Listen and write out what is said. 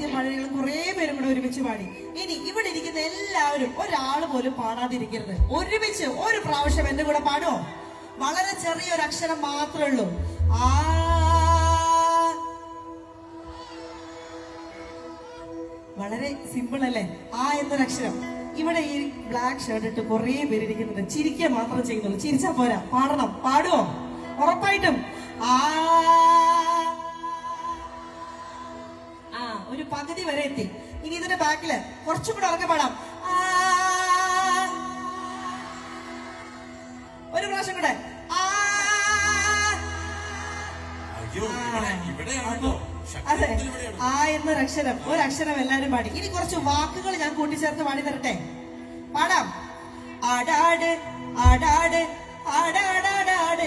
ആദ്യം പാടി ഞങ്ങൾ കുറെ പേരും കൂടെ ഒരുമിച്ച് പാടി. ഇനി ഇവിടെ ഇരിക്കുന്ന എല്ലാവരും ഒരാൾ പോലും പാടാതിരിക്കരുത്. ഒരുമിച്ച് ഒരു പ്രാവശ്യം എന്റെ കൂടെ പാടുമോ വളരെ ചെറിയൊരു അക്ഷരം മാത്രമേ ഉള്ളൂ. ആ. വളരെ സിമ്പിൾ അല്ലേ? ആ എന്നൊരു അക്ഷരം. ഇവിടെ ഈ ബ്ലാക്ക് ഷർട്ട് ഇട്ട് കുറെ പേര് ഇരിക്കുന്നുണ്ട് ചിരിക്കുക മാത്രം ചെയ്യുന്നുള്ളൂ. ചിരിച്ചാ പോരാ. പാടണം. പാടുവോ? ഉറപ്പായിട്ടും. ആ. ഒരു പകുതി വരെ എത്തി. ഇനി ഇതിന്റെ ബാക്കിൽ കുറച്ചും കൂടെ ഉറക്കെ പാടാം. ഒരു പ്രാവശ്യം കൂടെ. അതെ. ആ ഒരു അക്ഷരം എല്ലാരും പാടി. ഇനി കുറച്ച് വാക്കുകൾ ഞാൻ കൂട്ടിച്ചേർത്ത് പാടി തരട്ടെ. പാടാം. ആടാട് ആടാട് ആടാടാടാട് ആടം